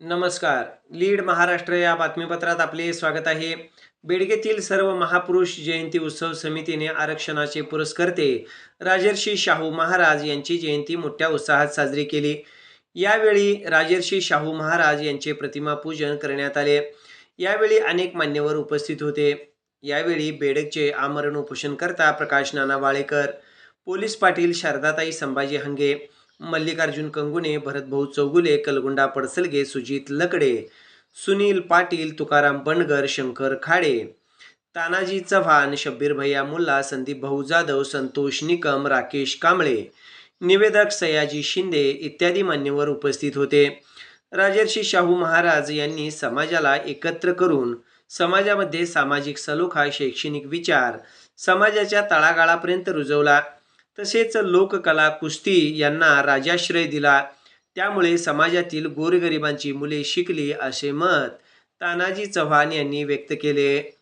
नमस्कार. लीड महाराष्ट्र या बातमीपत्रात आपले स्वागत आहे. बेडगेतील सर्व महापुरुष जयंती उत्सव समितीने आरक्षणाचे पुरस्कर्ते राजर्षी शाहू महाराज यांची जयंती मोठ्या उत्साहात साजरी केली. यावेळी राजर्षी शाहू महाराज यांचे प्रतिमा पूजन करण्यात आले. यावेळी अनेक मान्यवर उपस्थित होते. यावेळी बेडगचे आमरण उपोषणकर्ता प्रकाश नाना वाळेकर पोलीस पाटील शारदाताई संभाजी हंगे मल्लिकार्जुन कंगुने भरतभाऊ चौगुले कलगुंडा पडसलगे सुजित लकडे सुनील पाटील तुकाराम बनगर शंकर खाडे तानाजी चव्हाण शब्बीर भैया मुल्ला संदीप भाऊ जाधव संतोष निकम राकेश कांबळे निवेदक सयाजी शिंदे इत्यादी मान्यवर उपस्थित होते. राजर्षी शाहू महाराज यांनी समाजाला एकत्र करून समाजामध्ये सामाजिक सलोखा शैक्षणिक विचार समाजाच्या तळागाळापर्यंत रुजवला. तसेच लोककला कुस्ती यांना राजाश्रय दिला. त्यामुळे समाजातील गोरगरिबांची मुले शिकली असे मत तानाजी चव्हाण यांनी व्यक्त केले.